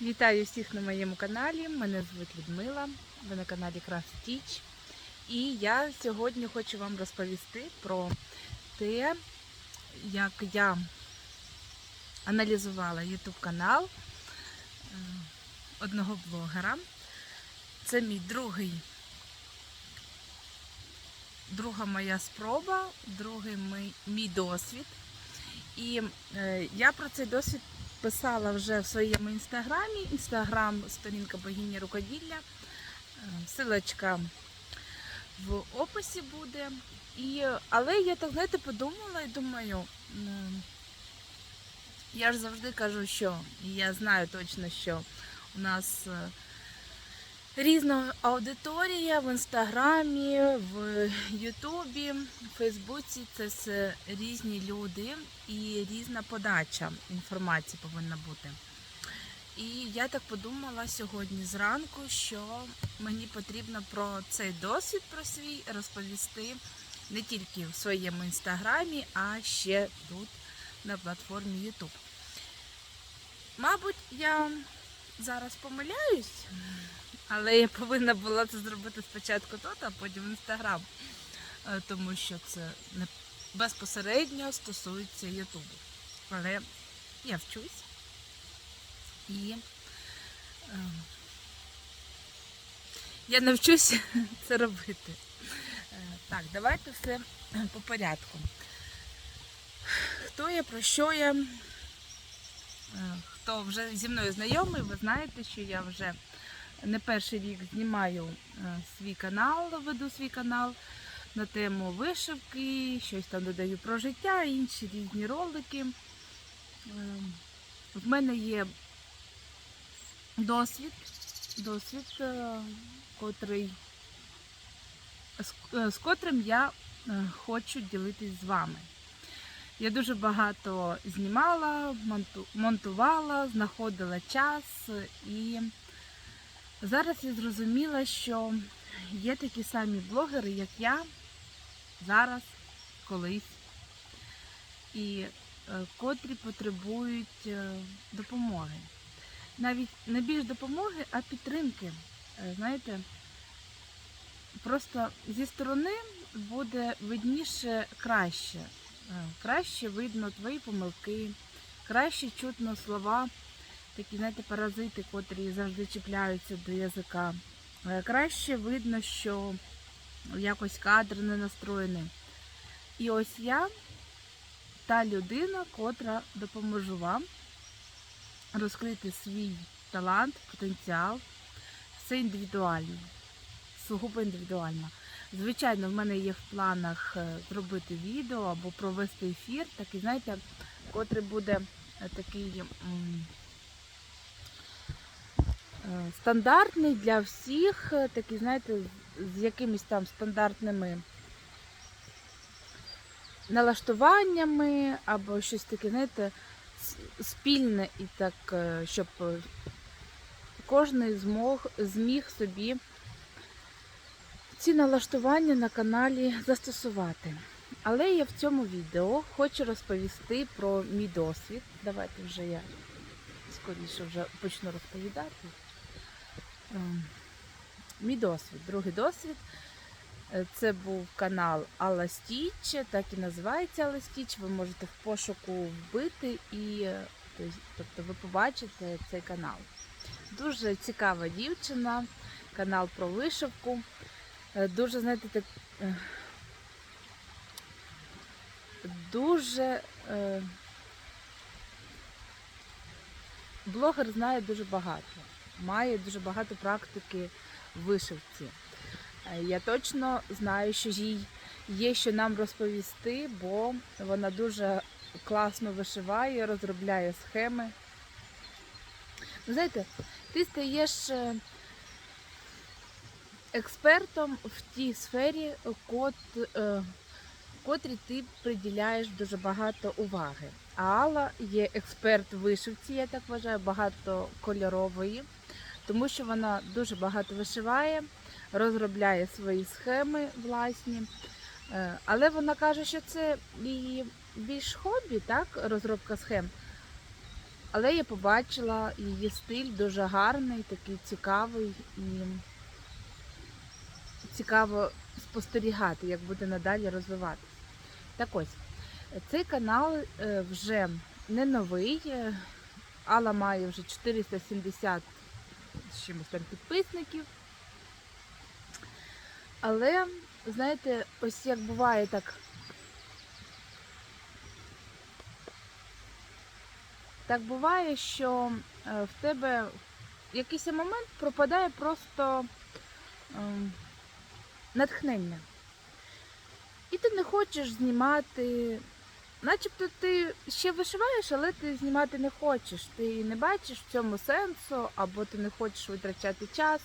Вітаю всіх на моєму каналі. Мене звуть Людмила. Ви на каналі Craft Stitch. І я сьогодні хочу вам розповісти про те, як я аналізувала YouTube канал е, одного блогера. Це мій другий, друга моя спроба, другий мій, мій досвід. І е, я про цей досвід писала вже в своєму інстаграмі. Інстаграм, сторінка богині рукоділля. Е, Силочка в описі буде. І, але я так, знаєте, подумала і думаю, я ж завжди кажу, що я знаю точно, що у нас е, різна аудиторія в інстаграмі, в Ютубі, в Фейсбуці це все різні люди і різна подача інформації повинна бути. І я так подумала сьогодні зранку, що мені потрібно про цей досвід про свій розповісти не тільки в своєму інстаграмі, а ще тут на платформі YouTube. Мабуть, я зараз помиляюсь, але я повинна була це зробити спочатку тут, а потім інстаграм, Е, тому що це не безпосередньо стосується Ютубу. Але я вчусь і е, я навчуся це робити. Е, Так, давайте все по порядку. Хто я, про що я? Хто вже зі мною знайомий, ви знаєте, що я вже не перший рік знімаю е, свій канал, веду свій канал на тему вишивки, щось там додаю про життя, інші різні ролики. Е, В мене є досвід, досвід, е, котрий, з- е, з котрим я хочу ділитись з вами. Я дуже багато знімала, монту- монтувала, знаходила час і зараз я зрозуміла, що є такі самі блогери, як я, зараз, колись, і е, котрі потребують е, допомоги. Навіть не більш допомоги, а підтримки. Е, Знаєте, просто зі сторони буде видніше краще. Краще видно твої помилки, краще чутно слова, такі, знаєте, паразити, котрі завжди чіпляються до язика. Е, Краще видно, що якось кадр не настроєний. І ось я та людина, котра допоможу вам розкрити свій талант, потенціал. Все індивідуально, сугубо індивідуально. Звичайно, в мене є в планах е, зробити відео або провести ефір, такий, знаєте, котрий буде е, такий стандартний для всіх, е, такий, знаєте, з- якимись там стандартними налаштуваннями, або щось таке, знаєте, спільне і так, е, щоб е, кожен змог, зміг собі ці налаштування на каналі застосувати. Але я в цьому відео хочу розповісти про мій досвід. Давайте вже я скоріше вже почну розповідати. Ем, Мій досвід, другий досвід. Е, Це був канал Алла Стіч, так і називається Алла Стіч. Ви можете в пошуку вбити і е, тобто ви побачите цей канал. Дуже цікава дівчина, канал про вишивку. Е, Дуже, знаєте, так. е, Дуже е, блогер знає дуже багато, має дуже багато практики вишивці. Е, Я точно знаю, що їй є що нам розповісти, бо вона дуже класно вишиває, розробляє схеми. Ви знаєте, ти стаєш е, експертом в тій сфері, кот, е, котрій ти приділяєш дуже багато уваги. А Алла є експерт вишивці, я так вважаю, багатокольорової, тому що вона дуже багато вишиває, розробляє свої схеми власні. Е, Але вона каже, що це її більш хобі, так, розробка схем. Але я побачила її стиль дуже гарний, такий цікавий і цікаво спостерігати, як буде надалі розвиватися. Так ось, цей канал е, вже не новий. е, Алла має вже 470 з чимось там підписників. Але, знаєте, ось як буває так. Так буває, що е, в тебе в якийсь момент пропадає просто ем, натхнення. І ти не хочеш знімати. Начебто ти ще вишиваєш, але ти знімати не хочеш. Ти не бачиш в цьому сенсу, або ти не хочеш витрачати час.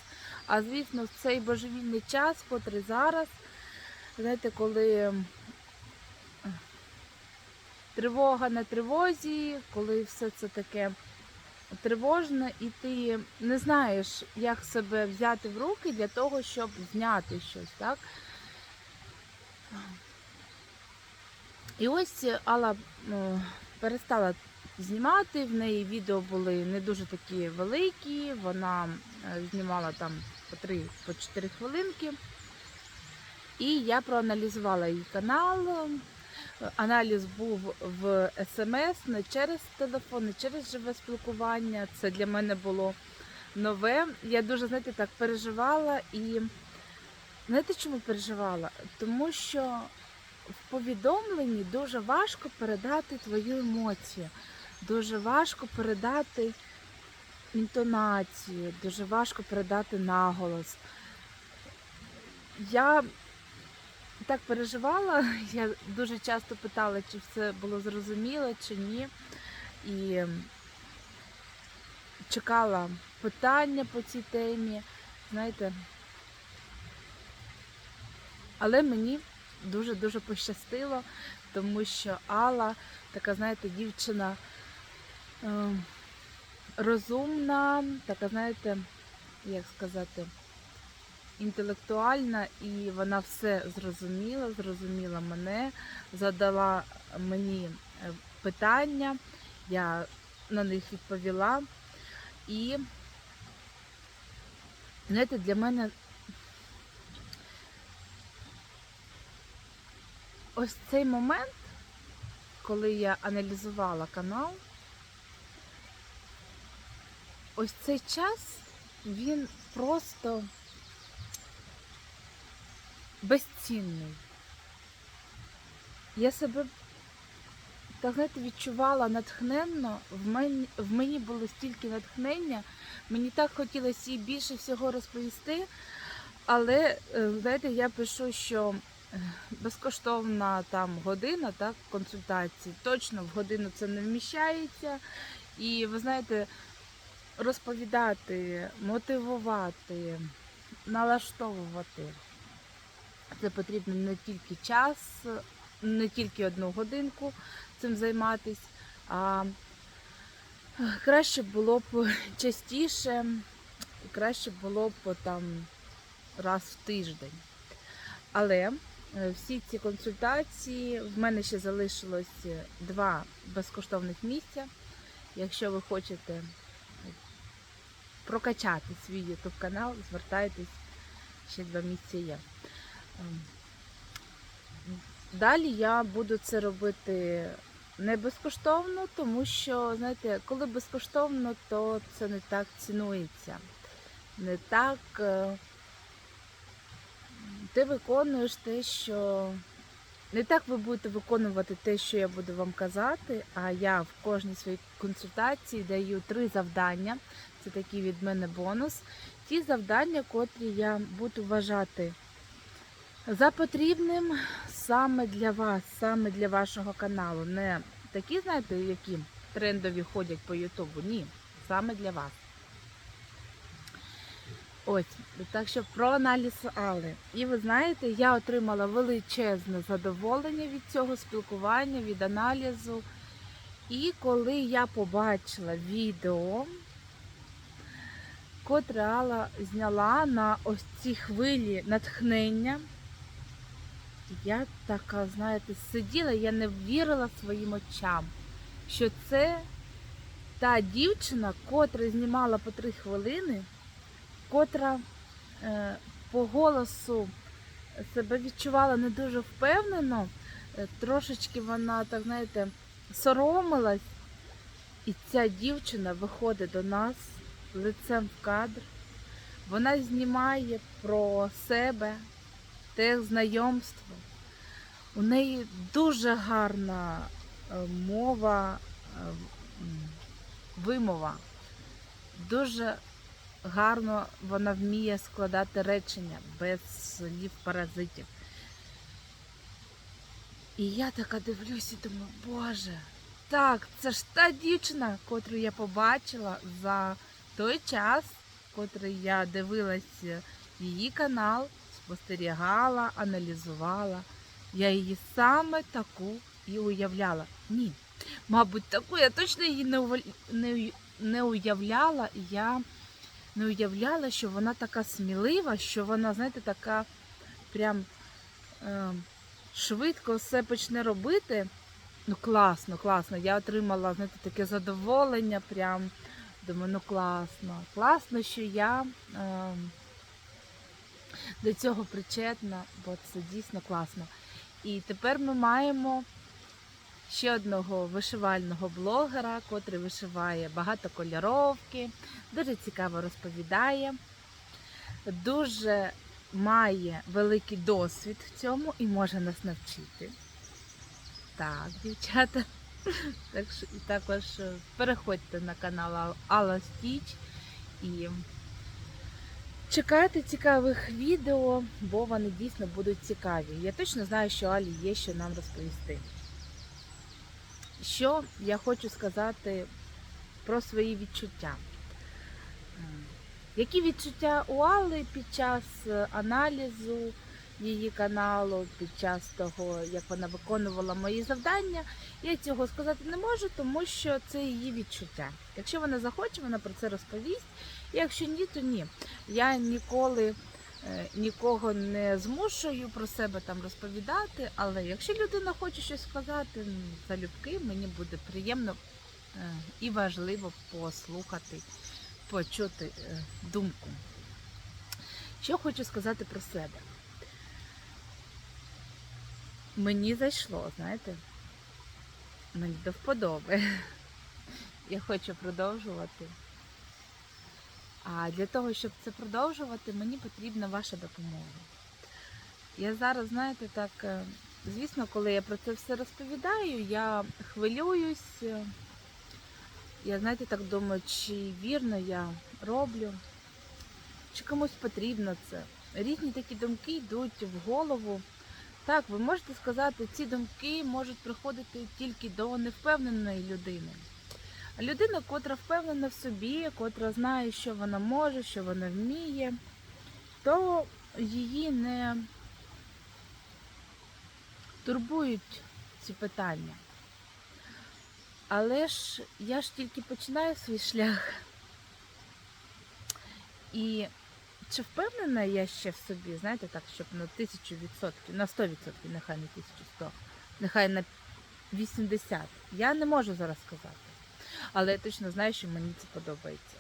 А звісно, в цей божевільний час, котрий зараз, знаєте, коли ем, тривога на тривозі, коли все це таке тривожне, і ти не знаєш, як себе взяти в руки для того, щоб зняти щось, так? І ось Алла е, перестала знімати, в неї відео були не дуже такі великі, вона е, знімала там по 3-4 по хвилинки. І я проаналізувала її канал. Аналіз був в смс, не через телефон, не через живе спілкування. Це для мене було нове. Я дуже, знаєте, так переживала і знаєте, чому переживала? Тому що в повідомленні дуже важко передати твою емоцію, дуже важко передати інтонацію, дуже важко передати наголос. Я так переживала, я дуже часто питала, чи все було зрозуміло, чи ні. І чекала питання по цій темі, знаєте. Але мені дуже-дуже пощастило, тому що Алла така, знаєте, дівчина е, розумна, така, знаєте, як сказати, інтелектуальна, і вона все зрозуміла, зрозуміла мене, задала мені е, питання, я на них відповіла. І, знаєте, для мене ось цей момент, коли я аналізувала канал, ось цей час, він просто безцінний. Я себе, так знаєте, відчувала натхненно, в мені, в мені було стільки натхнення, мені так хотілося їй більше всього розповісти, але, е, знаєте, я пишу, що безкоштовна там година так, консультації, точно в годину це не вміщається. І ви знаєте, розповідати, мотивувати, налаштовувати. Це потрібно не тільки час, не тільки одну годинку цим займатися, а краще було б частіше, краще було б там раз в тиждень. Але всі ці консультації, в мене ще залишилось два безкоштовних місця. Якщо ви хочете прокачати свій YouTube канал, звертайтесь, ще два місця є. Ем, Далі я буду це робити не безкоштовно, тому що, знаєте, коли безкоштовно, то це не так цінується. Не так е, ти виконуєш те, що. Не так ви будете виконувати те, що я буду вам казати, а я в кожній своїй консультації даю три завдання. Це такий від мене бонус. Ті завдання, котрі я буду вважати за потрібним саме для вас, саме для вашого каналу. Не такі, знаєте, які трендові ходять по Ютубу. Ні, саме для вас. Ось, так що про аналіз Алли. І ви знаєте, я отримала величезне задоволення від цього спілкування, від аналізу. І коли я побачила відео, котре Алла зняла на ось ці хвилі натхнення, я така, знаєте, сиділа, я не вірила своїм очам, що це та дівчина, котра знімала по три хвилини, котра е, по голосу себе відчувала не дуже впевнено, е, трошечки вона, так знаєте, соромилась. І ця дівчина виходить до нас лицем в кадр. Вона знімає про себе, те знайомство. У неї дуже гарна е, мова, вимова. Дуже гарно вона вміє складати речення без слів паразитів. І я така дивлюсь і думаю, Боже, так, це ж та дівчина, котру я побачила за той час, котрий я дивилася її канал, спостерігала, аналізувала. Я її саме таку і уявляла. Ні, мабуть, таку я точно її не, уявляла. Я не уявляла, що вона така смілива, що вона, знаєте, така прям е, швидко все почне робити. Ну, класно, класно. Я отримала, знаєте, таке задоволення. Прям думаю, ну класно. Класно, що я е, до цього причетна, бо це дійсно класно. І тепер ми маємо ще одного вишивального блогера, котрий вишиває багатокольоровки, дуже цікаво розповідає, дуже має великий досвід в цьому і може нас навчити. Так, дівчата. Так що, і також е, переходьте на канал Алла Стіч і чекайте цікавих відео, бо вони дійсно будуть цікаві. Я точно знаю, що Алі є що нам розповісти. Що я хочу сказати про свої відчуття. Які відчуття у Алли під час е, аналізу її каналу, під час того, як вона виконувала мої завдання, я цього сказати не можу, тому що це її відчуття. Якщо вона захоче, вона про це розповість. Якщо ні, то ні. Я ніколи нікого не змушую про себе там розповідати, але якщо людина хоче щось сказати, залюбки, мені буде приємно е, і важливо послухати, почути е, думку. Що хочу сказати про себе. Мені зайшло, знаєте, мені до вподоби. Я хочу продовжувати. А для того, щоб це продовжувати, мені потрібна ваша допомога. Я зараз, знаєте, так, е, звісно, коли я про це все розповідаю, я хвилююсь. е, Я, знаєте, так думаю, чи вірно я роблю, чи комусь потрібно це. Різні такі думки йдуть в голову. Так, ви можете сказати, ці думки можуть приходити тільки до невпевненої людини. Людина, котра впевнена в собі, котра знає, що вона може, що вона вміє, то її не турбують ці питання. Але ж я ж тільки починаю свій шлях. І чи впевнена я ще в собі, знаєте, так, щоб на тисячу відсотків, на 100 відсотків, нехай не 1100, нехай на 80. Я не можу зараз сказати. Але я точно знаю, що мені це подобається.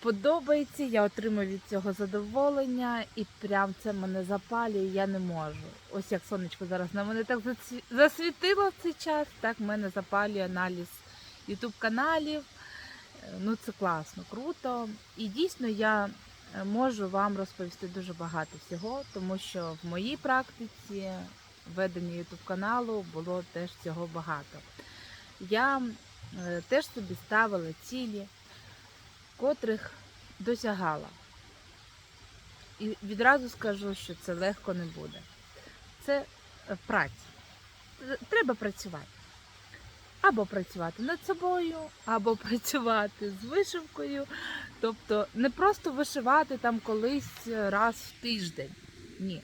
Подобається, я отримую від цього задоволення, і прям це мене запалює, я не можу. Ось як сонечко зараз на мене так засвітило в цей час, так мене запалює аналіз ютуб каналів. Ну це класно, круто. І дійсно я е, можу вам розповісти дуже багато всього, тому що в моїй практиці ведення ютуб каналу було теж цього багато. Я е, теж собі ставила цілі, котрих досягала. І відразу скажу, що це легко не буде. Це е, праця. Треба працювати. Або працювати над собою, або працювати з вишивкою. Тобто не просто вишивати там колись раз в тиждень. Ні.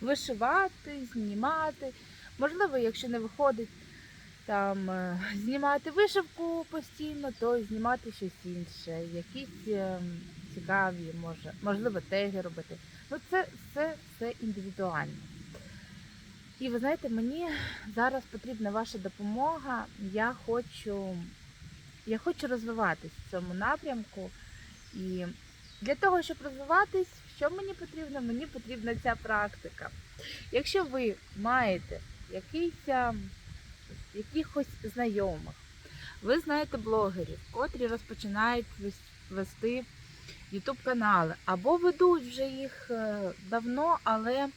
Вишивати, знімати. Можливо, якщо не виходить там е, знімати вишивку постійно, то знімати щось інше, якісь е, цікаві, може, можливо, теги робити. Ну, це все, все індивідуально. І ви знаєте, мені зараз потрібна ваша допомога. Я хочу я хочу розвиватись в цьому напрямку. І для того, щоб розвиватись, що мені потрібно? Мені потрібна ця практика. Якщо ви маєте якийсь, а, якихось знайомих, ви знаєте блогерів, котрі розпочинають вести YouTube канали, або ведуть вже їх е, давно, але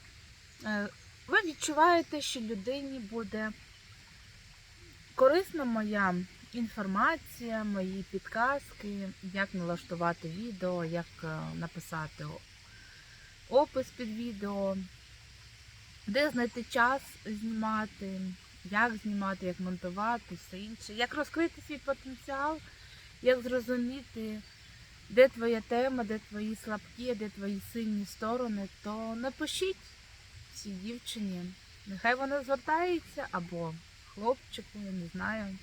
е, ви відчуваєте, що людині буде корисна моя інформація, мої підказки, як налаштувати відео, як е, написати опис під відео, де знайти час знімати, як знімати, як монтувати, все інше, як розкрити свій потенціал, як зрозуміти, де твоя тема, де твої слабкі, де твої сильні сторони, то напишіть цій дівчині. Нехай вона звертається або хлопчику, я не знаю.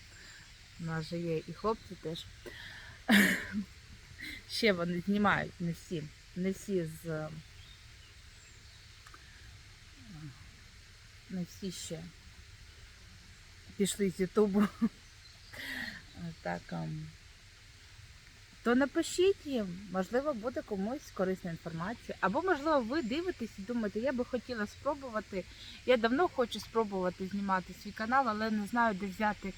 У нас же є і хлопці теж. Ще вони знімають, не всі. Не всі з. Не всі ще пішли з Ютубу. Так. ем, То напишіть їм, можливо, буде комусь корисна інформація. Або, можливо, ви дивитесь і думаєте, я би хотіла спробувати. Я давно хочу спробувати знімати свій канал, але не знаю, де взяти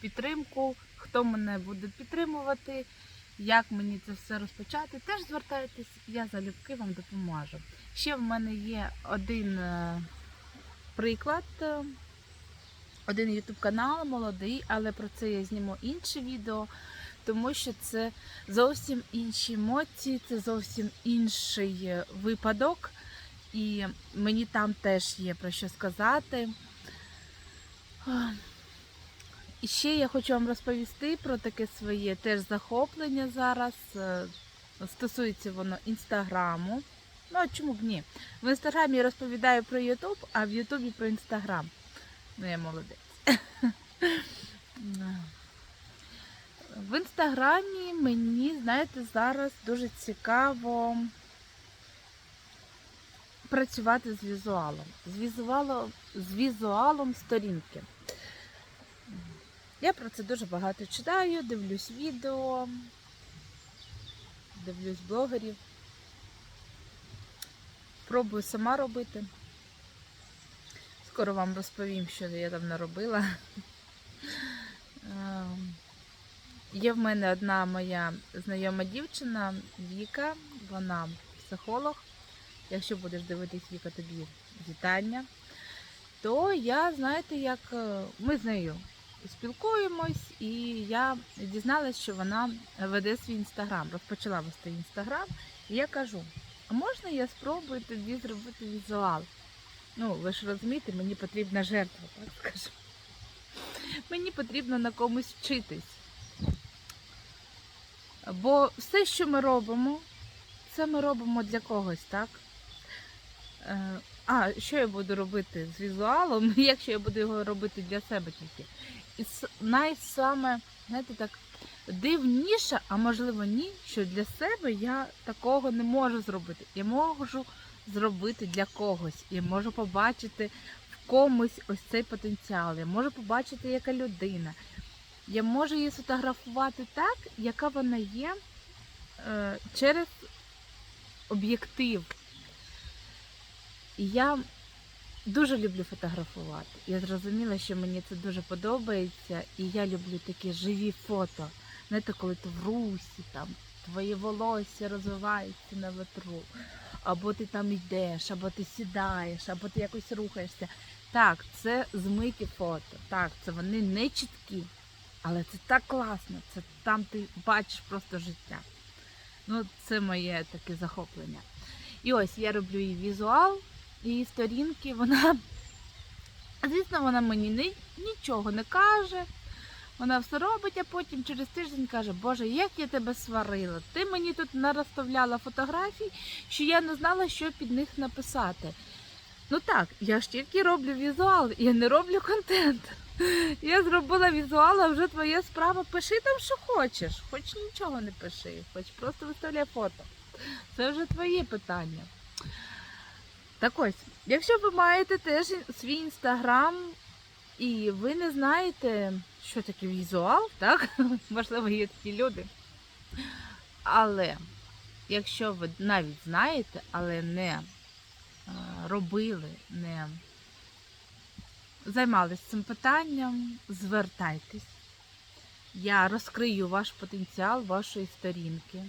підтримку, хто мене буде підтримувати, як мені це все розпочати. Теж звертайтесь, я залюбки вам допоможу. Ще в мене є один е, приклад. Один YouTube канал молодий, але про це я зніму інше відео, тому що це зовсім інші емоції, це зовсім інший е, випадок, і мені там теж є про що сказати. І ще я хочу вам розповісти про таке своє теж захоплення зараз. Е, Стосується воно інстаграму. Ну, а чому б ні? В інстаграмі я розповідаю про Ютуб, а в Ютубі про інстаграм. Ну, я молодець. В інстаграмі мені, знаєте, зараз дуже цікаво працювати з візуалом. З візуалом, з візуалом сторінки. Я про це дуже багато читаю, дивлюсь відео, дивлюсь блогерів. Пробую сама робити. Скоро вам розповім, що я там наробила. Ем, Є в мене одна моя знайома дівчина Віка, вона психолог. Якщо будеш дивитись Віка, тобі вітання. То я, знаєте, як е, ми з нею спілкуємось, і я дізналась, що вона веде свій інстаграм, розпочала вести інстаграм. І я кажу: а можна я спробую тобі зробити візуал? Ну, ви ж розумієте, мені потрібна жертва, так скажу. Мені потрібно на комусь вчитись. Бо все, що ми робимо, це ми робимо для когось, так? Е, А, що я буду робити з візуалом, якщо я буду його робити для себе тільки? І найсаме, знаєте, так, дивніше, а можливо ні, що для себе я такого не можу зробити. Я можу зробити для когось. Я можу побачити в комусь ось цей потенціал. Я можу побачити, яка людина. Я можу її сфотографувати так, яка вона є е, через об'єктив. І я дуже люблю фотографувати. Я зрозуміла, що мені це дуже подобається, і я люблю такі живі фото. Знаєте, коли ти в русі, там твоє волосся розвивається на ветру, або ти там йдеш, або ти сідаєш, або ти якось рухаєшся. Так, це змиті фото. Так, це вони не чіткі. Але це так класно, це там ти бачиш просто життя. Ну, це моє таке захоплення. І ось я роблю її візуал, її сторінки, вона, звісно, вона мені нічого не каже. Вона все робить, а потім через тиждень каже, Боже, як я тебе сварила. Ти мені тут нароставляла фотографій, що я не знала, що під них написати. Ну так, я ж тільки роблю візуал, я не роблю контент. Я зробила візуал, а вже твоя справа. Пиши там, що хочеш. Хоч нічого не пиши, хоч просто виставляй фото. Це вже твоє питання. Так ось, якщо ви маєте теж свій інстаграм, І ви не знаєте, що таке візуал, так? Можливо, є такі люди. Але якщо ви навіть знаєте, але не е, робили, не займалися цим питанням, звертайтесь. Я розкрию ваш потенціал вашої сторінки.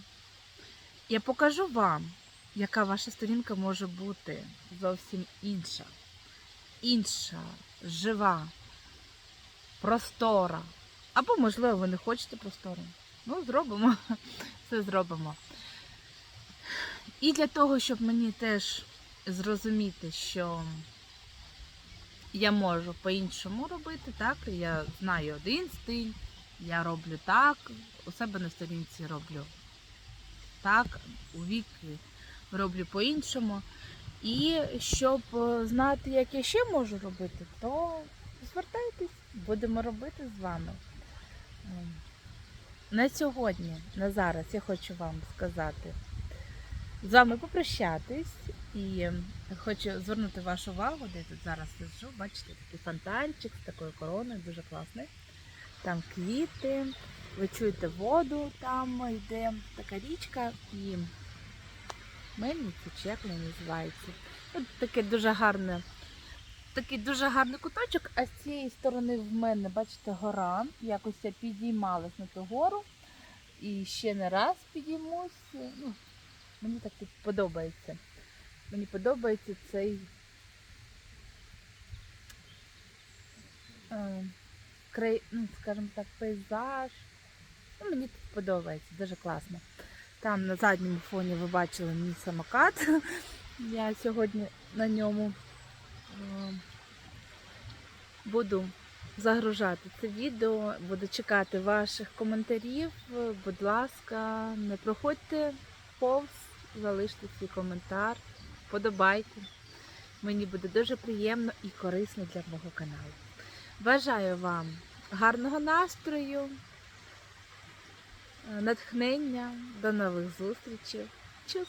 Я покажу вам, яка ваша сторінка може бути зовсім інша. Інша, жива, простора. Або, можливо, ви не хочете простору. Ну, зробимо. Все зробимо. І для того, щоб мені теж зрозуміти, що я можу по-іншому робити, так, я знаю один стиль, я роблю так, у себе на сторінці роблю так, у віки роблю по-іншому. І щоб знати, як я ще можу робити, то звертайтесь, будемо робити з вами. На сьогодні, на зараз, я хочу вам сказати, з вами попрощатись і хочу звернути вашу увагу, де я тут зараз сиджу. Бачите, такий фонтанчик з такою короною, дуже класний. Там квіти, ви чуєте воду, там йде така річка і Мельниця, чи як вона називається. От таке дуже гарне, такий дуже гарний куточок, а з цієї сторони в мене, бачите, гора. Якось я підіймалась на ту гору. І ще не раз підіймусь. Ну, мені так подобається. Мені подобається цей е, край, ну, скажімо так, пейзаж. Ну, мені тут подобається, дуже класно. Там на задньому фоні ви бачили мій самокат. Я сьогодні на ньому буду загружати це відео, буду чекати ваших коментарів. Будь ласка, не проходьте повз, залиште свій коментар, подобайте. Мені буде дуже приємно і корисно для мого каналу. Бажаю вам гарного настрою, е, натхнення, до нових зустрічей. Чус!